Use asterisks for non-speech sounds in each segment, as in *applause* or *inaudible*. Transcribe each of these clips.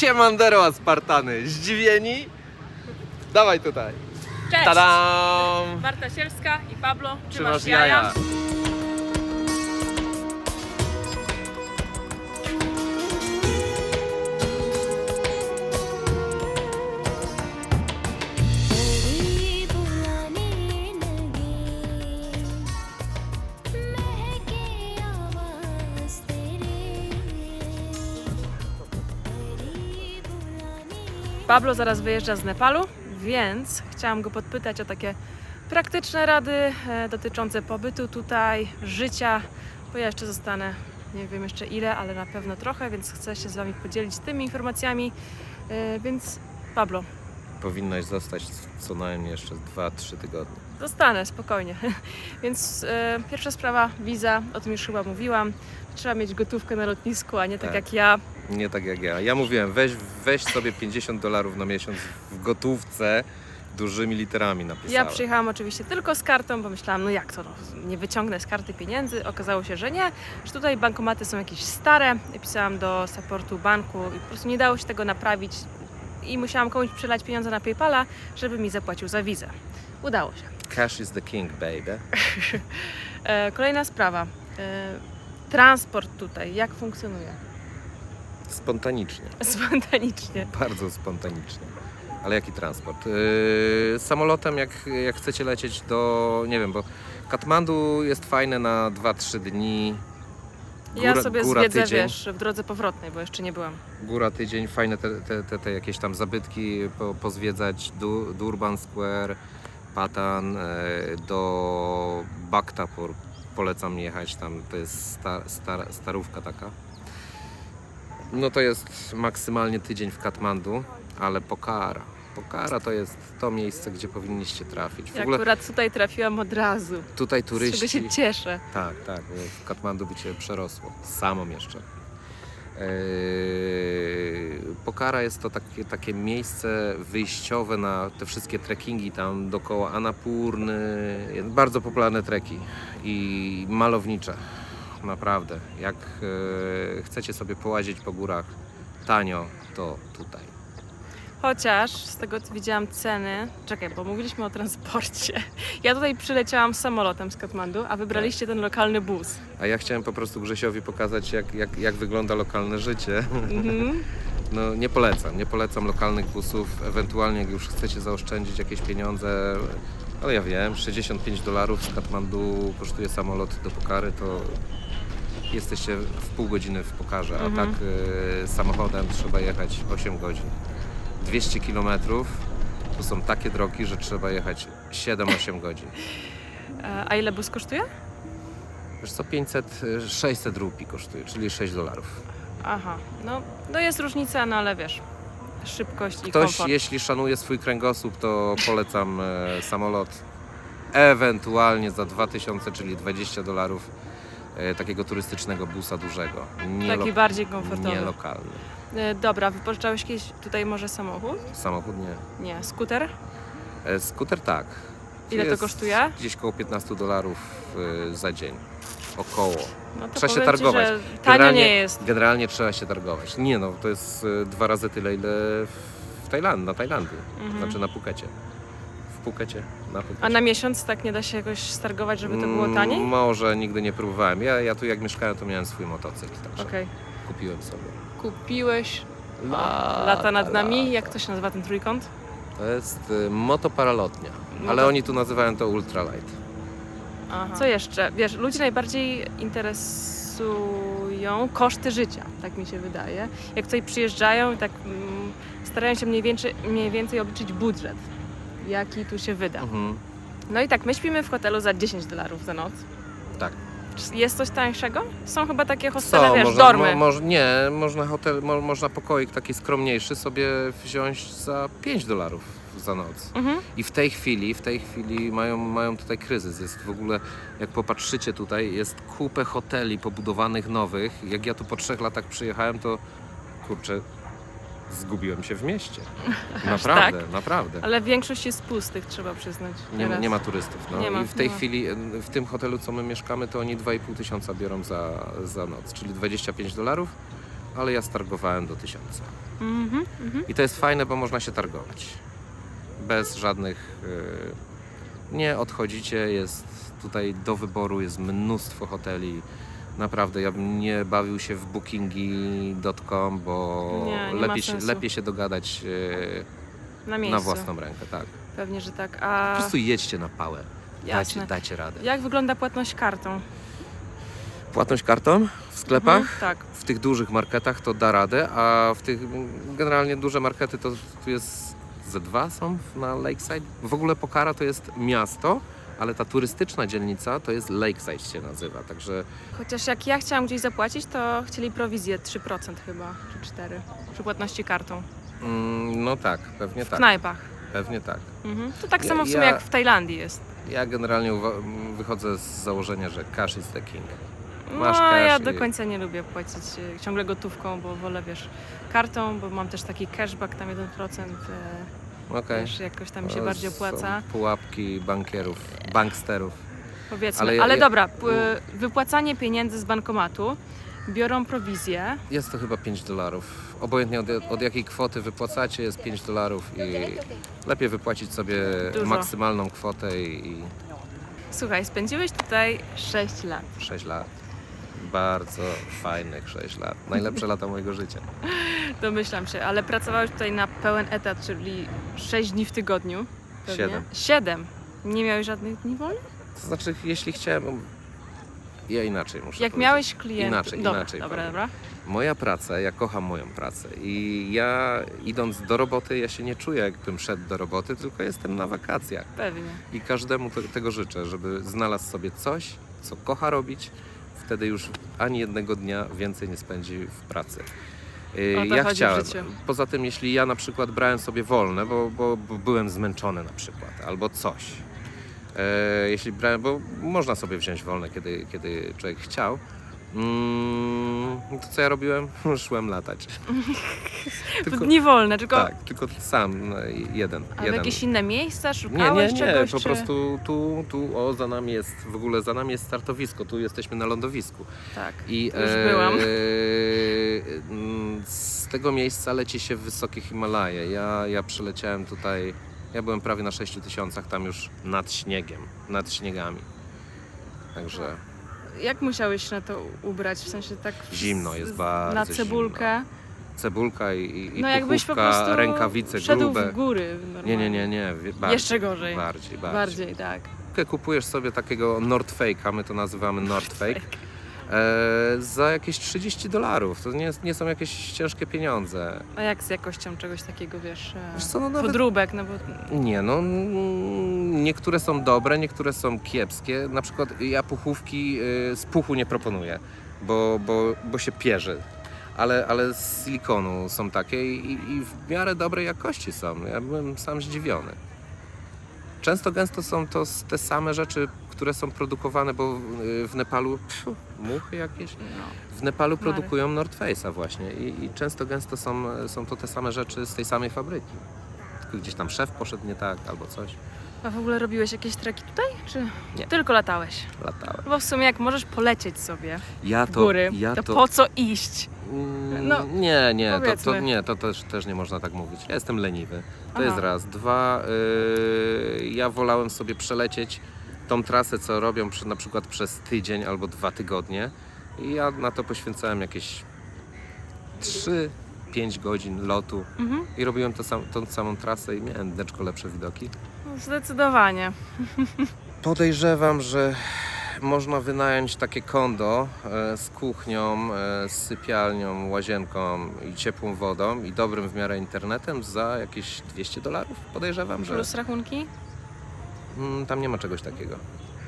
Siemandero, Spartany. Zdziwieni? Dawaj tutaj. Cześć! Tadam! Marta Sielska i Pablo. Czy masz jaja? तेरी Pablo zaraz wyjeżdża z Nepalu, więc chciałam go podpytać o takie praktyczne rady e, dotyczące pobytu tutaj, życia, bo ja jeszcze zostanę, nie wiem jeszcze ile, ale na pewno trochę, więc chcę się z Wami podzielić tymi informacjami. E, Więc Pablo, Powinnaś zostać co najmniej jeszcze 2-3 tygodnie. Zostanę spokojnie. *laughs* Więc e, pierwsza sprawa, wiza, o tym już chyba mówiłam. Trzeba mieć gotówkę na lotnisku, a nie tak, Tak. jak ja. Nie tak jak ja. Ja mówiłem, weź, weź sobie 50 dolarów na miesiąc w gotówce dużymi literami napisałem. Ja przyjechałam oczywiście tylko z kartą, bo myślałam, no jak to, no, nie wyciągnę z karty pieniędzy. Okazało się, że nie, że tutaj bankomaty są jakieś stare. Pisałam do supportu banku i po prostu nie dało się tego naprawić i musiałam komuś przelać pieniądze na PayPala, żeby mi zapłacił za wizę. Udało się. Cash is the king, baby. *laughs* E, kolejna sprawa. E, transport tutaj, jak funkcjonuje? Spontanicznie. *laughs* Spontanicznie. Bardzo spontanicznie. Ale jaki transport? Yy, samolotem, jak, jak chcecie lecieć do, nie wiem, bo Katmandu jest fajne na 2-3 dni. Ja Góra- sobie góra zwiedzę, tydzień. wiesz, w drodze powrotnej, bo jeszcze nie byłam. Góra tydzień, fajne te, te, te, te jakieś tam zabytki po, pozwiedzać. Du, Durban Square, Patan, e, do Bhaktapur polecam jechać tam, to jest sta, star, starówka taka. No to jest maksymalnie tydzień w Katmandu, ale Pokhara. Pokhara to jest to miejsce, gdzie powinniście trafić. W Ja ogóle akurat tutaj trafiłam od razu. tutaj Z czego turyści... się cieszę. Tak, tak. W Katmandu by cię przerosło. Samą jeszcze. Pokhara jest to takie, takie miejsce wyjściowe na te wszystkie trekkingi tam dookoła Anapurny. Bardzo popularne treki i malownicze. Naprawdę. Jak e, chcecie sobie połazić po górach tanio, to tutaj. Chociaż z tego co widziałam ceny, czekaj, bo mówiliśmy o transporcie. *laughs* Ja tutaj przyleciałam samolotem z Katmandu, a wybraliście ten lokalny bus. A ja chciałem po prostu Grzesiowi pokazać, jak, jak, jak wygląda lokalne życie. Mhm. *laughs* No nie polecam, nie polecam lokalnych busów, ewentualnie jak już chcecie zaoszczędzić jakieś pieniądze, ale ja wiem, 65 dolarów z Katmandu kosztuje samolot do Pokary, to jesteście w pół godziny w Pokarze, a Mhm. tak y, samochodem trzeba jechać 8 godzin. 200 kilometrów to są takie drogi, że trzeba jechać 7-8 godzin. A ile bus kosztuje? Wiesz co, 500, y, 600 rupii kosztuje, czyli 6 dolarów. Aha, no, no jest różnica, no ale wiesz, szybkość i Ktoś, komfort. jeśli szanuje swój kręgosłup, to polecam e, samolot. Ewentualnie za 2000, czyli 20 dolarów takiego turystycznego busa dużego. Nie, Taki bardziej nie komfortowy. lokalny. E, Dobra, wypożyczałeś kiedyś tutaj może samochód? Samochód nie. Nie, skuter? E, skuter tak. Ile to kosztuje? Gdzieś koło 15 dolarów e, za dzień. Około. No to Trzeba się powiem ci, targować. że tanio nie jest. Generalnie trzeba się targować. Nie no, to jest e, dwa razy tyle, ile w Tajlandii, na Tajlandii. Mhm. Znaczy na Pukecie. Pukecie, na Pukecie. A na miesiąc tak nie da się jakoś stargować, żeby to było Mm, taniej? Może nigdy nie próbowałem. Ja, ja tu jak mieszkałem, to miałem swój motocykl, także Okej. kupiłem sobie. Kupiłeś Lata, lata nad nami. lata. Jak to się nazywa ten trójkąt? To jest y, motoparalotnia, ale oni tu nazywają to ultralight. Co jeszcze? Wiesz, ludzi najbardziej interesują koszty życia, tak mi się wydaje. Jak tutaj przyjeżdżają i tak mm, starają się mniej więcej, mniej więcej obliczyć budżet, jaki tu się wyda. Mhm. No i tak, my śpimy w hotelu za 10 dolarów za noc. Tak. Czy Jest coś tańszego? Są chyba takie hostele, wiesz, można, dormy. mo, moż- nie, można, hotel, mo, można pokoik taki skromniejszy sobie wziąć za 5 dolarów za noc. Mhm. I w tej chwili, w tej chwili mają, mają tutaj kryzys. Jest w ogóle, jak popatrzycie tutaj, jest kupę hoteli pobudowanych nowych. Jak ja tu po trzech latach przyjechałem, to kurczę, zgubiłem się w mieście. *laughs* Naprawdę, tak? naprawdę. Ale większość jest pustych, trzeba przyznać. Nie, nie ma turystów. No. Nie ma, I w tej ma. chwili, w tym hotelu, co my mieszkamy, to oni 2,5 tysiąca biorą za, za noc, czyli 25 dolarów. ale ja stargowałem do 1000. Mhm, mhm. I to jest fajne, bo można się targować. Bez żadnych. y, nie odchodzicie, jest tutaj do wyboru, jest mnóstwo hoteli. Naprawdę, ja bym nie bawił się w bookingi.com, bo Nie, nie lepiej, się, lepiej się dogadać y, Na miejscu. na własną rękę, tak. Pewnie, że tak. Po A prostu jedźcie na pałę. jasne. Dacie, dacie radę. Jak wygląda płatność kartą? Płatność kartą w sklepach? Mhm, tak. w tych dużych marketach to da radę, a w tych generalnie duże markety to tu jest ze dwa są na Lakeside. W ogóle Pokara to jest miasto, ale ta turystyczna dzielnica to jest Lakeside się nazywa, także Chociaż jak ja chciałam gdzieś zapłacić, to chcieli prowizję 3% chyba, czy 4% przy płatności kartą. mm, no tak, pewnie W tak, knajpach. pewnie tak. Mhm. To tak Ja- samo w sumie ja- jak w Tajlandii jest. Ja generalnie wychodzę z założenia, że cash is the king. No, Masz ja cash do i- końca nie lubię płacić e, ciągle gotówką, bo wolę, wiesz, kartą, bo mam też taki cashback, tam 1%, e, Okej. wiesz, jakoś tam mi się bardziej opłaca. Pułapki bankierów, banksterów. Powiedzmy, Ale ale, ja- ja- dobra, p- wypłacanie pieniędzy z bankomatu, biorą prowizję, Jest to chyba 5 dolarów. Obojętnie od, od jakiej kwoty wypłacacie, jest 5 dolarów i lepiej wypłacić sobie Dużo. maksymalną kwotę i, i Słuchaj, spędziłeś tutaj 6 lat. 6 lat. Bardzo fajnych 6 lat. Najlepsze lata mojego życia. Domyślam się, ale pracowałeś tutaj na pełen etat, czyli 6 dni w tygodniu. Pewnie. Siedem. 7. Nie miałeś żadnych dni wolnych? To znaczy, jeśli chciałem. Ja inaczej muszę Jak powiedzieć. miałeś klientów. Inaczej, dobra, inaczej Dobra, powiem. dobra. Moja praca, ja kocham moją pracę i ja idąc do roboty, ja się nie czuję jakbym szedł do roboty, tylko jestem na wakacjach. Pewnie. I każdemu te, tego życzę, żeby znalazł sobie coś, co kocha robić, wtedy już ani jednego dnia więcej nie spędzi w pracy. O to ja chodzi w chciałem. życiu. Poza tym, jeśli ja na przykład brałem sobie wolne, bo, bo, bo byłem zmęczony na przykład, albo coś. E, jeśli brałem, bo można sobie wziąć wolne, kiedy, kiedy człowiek chciał. Mm, to co ja robiłem? *laughs* Szłem latać. *laughs* W dni wolne, tylko tak, tylko sam no, jeden. a jeden. jakieś inne miejsca Nie, szukałeś nie, nie, czegoś? po czy... prostu tu, tu, o, za nami jest, w ogóle za nami jest startowisko, tu jesteśmy na lądowisku. Tak. I już byłam. *laughs* mm, z tego miejsca leci się w wysokie Himalaje. Ja, ja przyleciałem tutaj, ja byłem prawie na 6 tysiącach, tam już nad śniegiem, nad śniegami. Także Jak musiałeś się na to ubrać? W sensie tak. w- Zimno jest bardzo Na cebulkę. cebulka i, i, No jakbyś po prostu rękawice szedł grube. w góry. Nie, Normalnie. nie, nie, nie. wie- Bardziej, Jeszcze gorzej. Bardziej, bardziej. Bardziej, tak. kupujesz sobie takiego Nord Fake'a, my to nazywamy Nord Fake, za jakieś 30 dolarów. To nie, nie są jakieś ciężkie pieniądze. A jak z jakością czegoś takiego, wiesz? e, Wiesz co, no nawet- Podróbek, no bo Nie, no mm, niektóre są dobre, niektóre są kiepskie. Na przykład ja puchówki y, z puchu nie proponuję, bo, bo, bo się pierze. Ale, ale z silikonu są takie i, i w miarę dobrej jakości są. Ja byłem sam zdziwiony. Często gęsto są to te same rzeczy, które są produkowane, bo y, w Nepalu muchy jakieś. no, W Nepalu produkują North Face'a właśnie i, i często gęsto są, są to te same rzeczy z tej samej fabryki. Tylko gdzieś tam szef poszedł nie tak albo coś. A w ogóle robiłeś jakieś treki tutaj? Czy Nie. tylko latałeś? Latałem. Bo w sumie jak możesz polecieć sobie Ja w to, góry, ja to, to, po co iść? Mm, no, nie, nie, to, to, powiedzmy. nie, to też, też nie można tak mówić. Ja jestem leniwy. To Aha. jest raz. Dwa, yy, ja wolałem sobie przelecieć tą trasę, co robią przy, na przykład przez tydzień albo dwa tygodnie. I ja na to poświęcałem jakieś 3-5 godzin lotu Mhm. i robiłem to sam, tą samą trasę i miałem deczko lepsze widoki. No, Zdecydowanie. *laughs* Podejrzewam, że można wynająć takie kondo e, z kuchnią, e, z sypialnią, łazienką i ciepłą wodą i dobrym w miarę internetem za jakieś 200 dolarów. Podejrzewam, że Plus rachunki? Mm, tam nie ma czegoś takiego.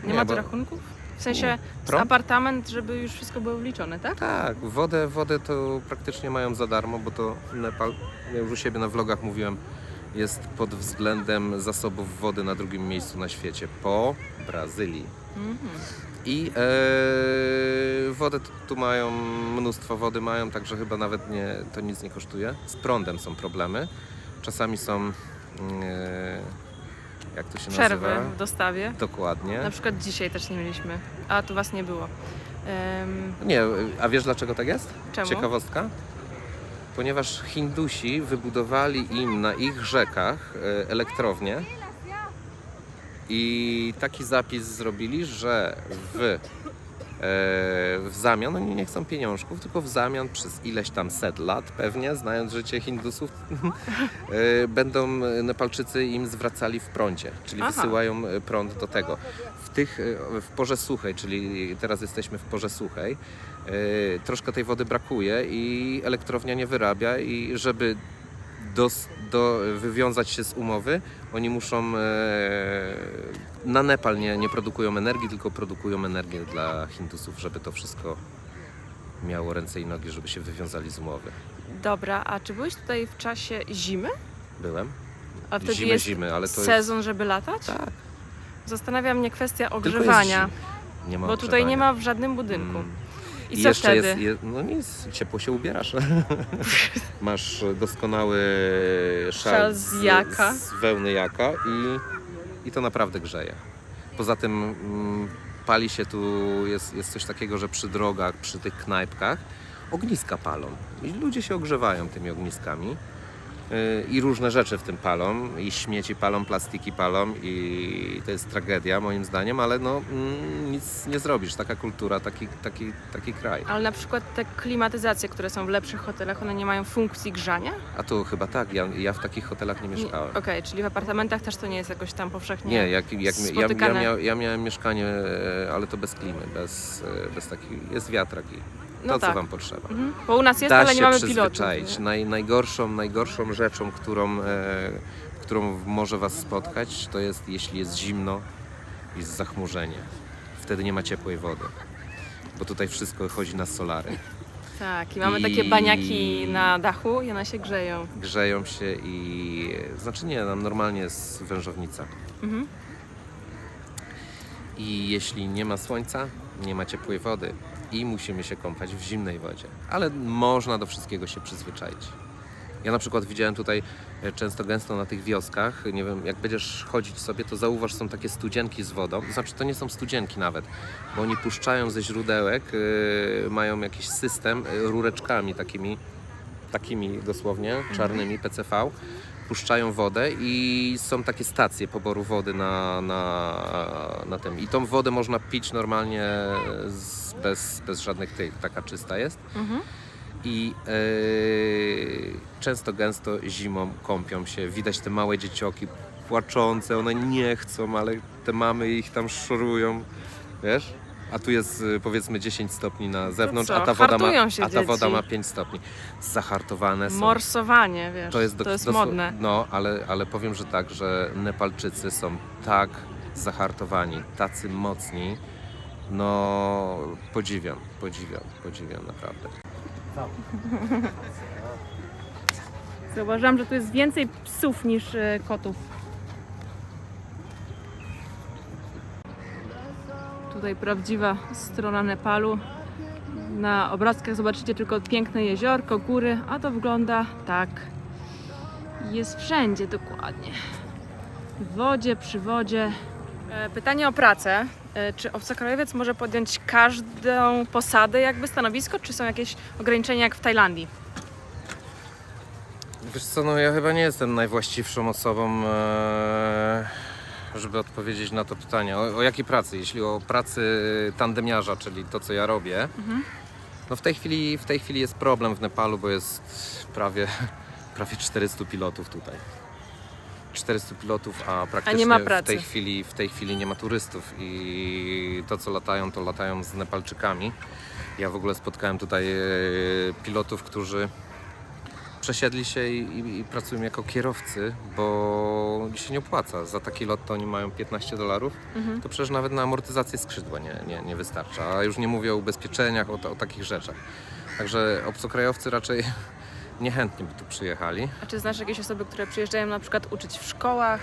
Nie, ma bo- rachunków? W sensie z Prąd? apartament, żeby już wszystko było wliczone, tak? Tak, wodę, wodę to praktycznie mają za darmo, bo to Nepal, ja już u siebie na vlogach mówiłem, jest pod względem zasobów wody na drugim miejscu na świecie po Brazylii. Mhm. I e, wodę tu mają, mnóstwo wody mają, także chyba nawet nie, to nic nie kosztuje. Z prądem są problemy. Czasami są, mm, e, jak to się Przerwy nazywa? w dostawie. Dokładnie. Na przykład dzisiaj też nie mieliśmy, a tu was nie było. Nie, a wiesz dlaczego tak jest? czemu? Ciekawostka. ponieważ Hindusi wybudowali im na ich rzekach e, elektrownię i taki zapis zrobili, że w, w zamian, oni nie chcą pieniążków, tylko w zamian przez ileś tam set lat pewnie, znając życie Hindusów, *laughs* e, będą Nepalczycy im zwracali w prądzie, czyli Aha. wysyłają e, prąd do tego. W tych, e, w porze suchej, czyli teraz jesteśmy w porze suchej, e, troszkę tej wody brakuje i elektrownia nie wyrabia i żeby dos, do, wywiązać się z umowy, oni muszą e, na Nepal nie, nie produkują energii, tylko produkują energię dla Hindusów, żeby to wszystko miało ręce i nogi, żeby się wywiązali z umowy. Dobra, a czy byłeś tutaj w czasie zimy? Byłem? A wtedy Zimy, jest zimy, ale to jest... sezon, żeby latać? Tak, Zastanawia mnie kwestia ogrzewania, jest. Nie ma bo tutaj nie ogrzewania. ma w żadnym budynku. Mm. I I co jeszcze wtedy? jest, je, no nic, ciepło się ubierasz. *laughs* Masz doskonały szal, Szal z jaka. z wełny jaka i, i to naprawdę grzeje. Poza tym mm, pali się tu, jest, jest coś takiego, że przy drogach, przy tych knajpkach ogniska palą. I ludzie się ogrzewają tymi ogniskami. I różne rzeczy w tym palą, i śmieci palą, plastiki palą, i to jest tragedia moim zdaniem, ale no mm, nic nie zrobisz. Taka kultura, taki, taki, taki kraj. Ale na przykład te klimatyzacje, które są w lepszych hotelach, one nie mają funkcji grzania? A tu chyba tak, ja, ja w takich hotelach nie mieszkałem. Okej, czyli w apartamentach też to nie jest jakoś tam powszechnie. Nie, jak, jak, ja, ja, spotykane. mia, ja miałem mieszkanie, e, ale to bez klimy, bez, e, bez takiej, jest wiatrak i to, No co tak. wam potrzeba. Mhm. Bo u nas jest, da ale nie mamy pilotów. Naj, najgorszą, najgorszą rzeczą, którą, e, którą może was spotkać, to jest jeśli jest zimno jest zachmurzenie. Wtedy nie ma ciepłej wody. Bo tutaj wszystko chodzi na solary. Tak, i mamy I- takie baniaki na dachu i one się grzeją. Grzeją się i... Znaczy nie, nam normalnie jest wężownica. Mhm. I jeśli nie ma słońca, nie ma ciepłej wody i musimy się kąpać w zimnej wodzie. Ale można do wszystkiego się przyzwyczaić. Ja na przykład widziałem tutaj e, często gęsto na tych wioskach, nie wiem, jak będziesz chodzić sobie, to zauważ, są takie studzienki z wodą. Znaczy to nie są studzienki nawet, bo oni puszczają ze źródełek, yy, mają jakiś system yy, rureczkami takimi, takimi dosłownie, czarnymi PCV. Puszczają wodę i są takie stacje poboru wody na, na, na tym. I tą wodę można pić normalnie z, bez, bez żadnych tych, taka czysta jest Mhm. i yy, często gęsto zimą kąpią się. Widać te małe dziecioki płaczące, one nie chcą, ale te mamy ich tam szorują, wiesz? A tu jest y, powiedzmy 10 stopni na zewnątrz, a ta woda ma, a ta woda ma 5 stopni. Zahartowane są. Morsowanie, wiesz, To jest, do, to jest modne. No, ale, ale powiem, że tak, że Nepalczycy są tak zahartowani, tacy mocni. No, podziwiam, podziwiam, podziwiam naprawdę. *laughs* Zauważyłam, że tu jest więcej psów niż e, kotów. Tutaj prawdziwa strona Nepalu. Na obrazkach zobaczycie tylko piękne jeziorko, góry, a to wygląda tak. Jest wszędzie dokładnie. W wodzie, przy wodzie. E, Pytanie o pracę. E, Czy obcokrajowiec może podjąć każdą posadę, jakby stanowisko, czy są jakieś ograniczenia jak w Tajlandii? Wiesz co, no ja chyba nie jestem najwłaściwszą osobą, e, żeby odpowiedzieć na to pytanie. O, o jakiej pracy? Jeśli o pracy tandemiarza, czyli to, co ja robię, no w tej chwili, w tej chwili jest problem w Nepalu, bo jest prawie, prawie 400 pilotów tutaj. 400 pilotów, a praktycznie ma w tej chwili w tej chwili nie ma turystów i to co latają, to latają z Nepalczykami. Ja w ogóle spotkałem tutaj e, pilotów, którzy przesiedli się i, i, i pracują jako kierowcy, bo się nie opłaca. Za taki lot to oni mają 15 dolarów, Mhm. to przecież nawet na amortyzację skrzydła nie, nie, nie wystarcza. A już nie mówię o ubezpieczeniach, o, o takich rzeczach. Także obcokrajowcy raczej niechętnie by tu przyjechali. A czy znasz jakieś osoby, które przyjeżdżają na przykład uczyć w szkołach,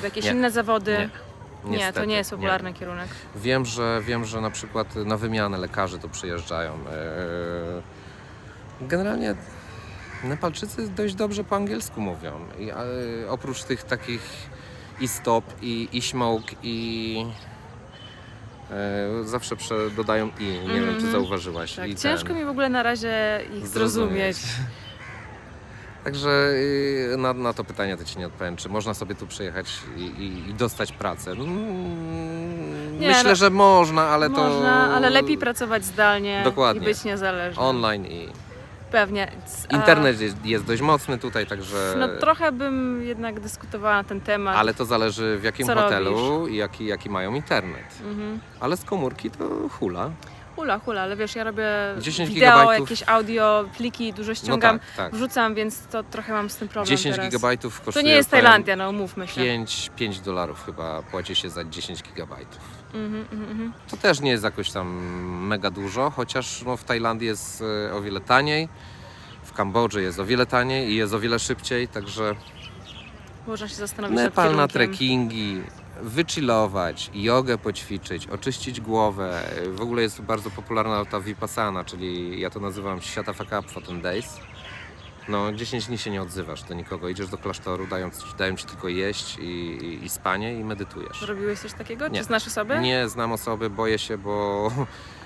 w jakieś Nie. inne zawody? Nie. Nie, to Niestety, nie jest popularny kierunek. Wiem, że wiem, że na przykład na wymianę lekarze tu przyjeżdżają. Eee, Generalnie Nepalczycy dość dobrze po angielsku mówią. I, e, oprócz tych takich i stop, i, i smoke, i e, zawsze dodają i. Nie wiem, czy Mhm. zauważyłaś. Tak, ciężko ten, mi w ogóle na razie ich zrozumieć. Także y, na, na to pytanie to Ci nie odpowiem, czy można sobie tu przyjechać i, i, i dostać pracę. Mm, Nie, Myślę, no, że można, ale to... Można, ale lepiej pracować zdalnie Dokładnie. i być niezależnym. Online i Pewnie. A- internet jest, jest dość mocny tutaj, także... No trochę bym jednak dyskutowała na ten temat. Ale to zależy w jakim Co hotelu i jaki, jaki mają internet. Mhm. Ale z komórki to hula. Hula, hula, ale wiesz, ja robię 10 wideo, gigabajtów. jakieś audio, pliki, dużo No ściągam, tak, tak. wrzucam, więc to trochę mam z tym problem 10 teraz. gigabajtów To kosztuje nie jest Tajlandia, no umówmy się. 5, 5 dolarów chyba płaci się za 10 gigabajtów. Mhm, mhm, mhm. To też nie jest jakoś tam mega dużo, chociaż no, w Tajlandii jest e, o wiele taniej. W Kambodży jest o wiele taniej i jest o wiele szybciej, także Można się zastanowić nad Nepal na kierunkiem. trekkingi, wychillować, jogę poćwiczyć, oczyścić głowę. W ogóle jest tu bardzo popularna ta vipassana, czyli ja to nazywam shut the fuck up for ten days. No, 10 dni się nie odzywasz do nikogo, idziesz do klasztoru, dają ci, dają ci tylko jeść i, i, i spanie i medytujesz. Robiłeś coś takiego? Nie. Czy znasz osoby? Nie znam osoby, boję się, bo *laughs*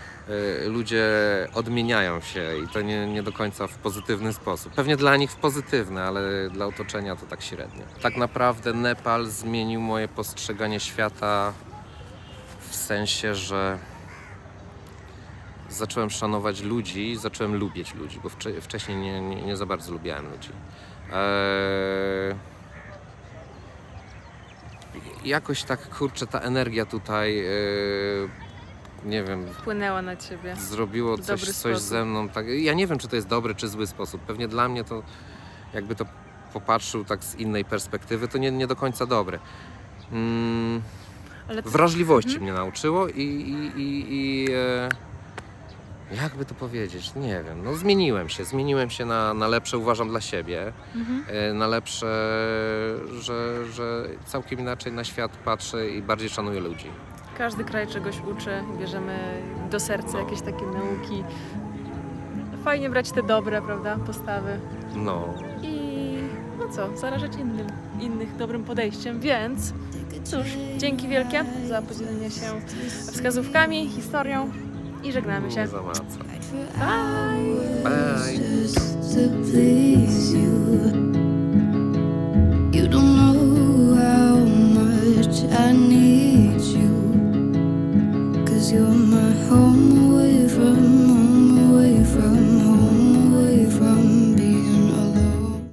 ludzie odmieniają się i to nie, nie do końca w pozytywny sposób. Pewnie dla nich w pozytywny, ale dla otoczenia to tak średnio. Tak naprawdę Nepal zmienił moje postrzeganie świata w sensie, że zacząłem szanować ludzi, zacząłem lubić ludzi, bo wcze- wcześniej nie, nie, nie za bardzo lubiałem ludzi. Eee, jakoś tak kurczę ta energia tutaj yy, nie wiem Wpłynęła na ciebie. zrobiło W coś, coś ze mną tak ja nie wiem czy to jest dobry czy zły sposób pewnie dla mnie to jakby to popatrzył tak z innej perspektywy to nie, nie do końca dobre mm, Ale wrażliwości Mhm. mnie nauczyło i, i, i, i e, jakby to powiedzieć nie wiem no zmieniłem się zmieniłem się na, na lepsze uważam dla siebie Mhm. e, na lepsze, że, że całkiem inaczej na świat patrzę i bardziej szanuję ludzi. Każdy kraj czegoś uczy, bierzemy do serca No. jakieś takie nauki. Fajnie brać te dobre, prawda, postawy No, i no co, zarażać innym, innych dobrym podejściem, więc cóż, dzięki wielkie za podzielenie się wskazówkami, historią i żegnamy się. nie za co. Bye! Bye. just to please you.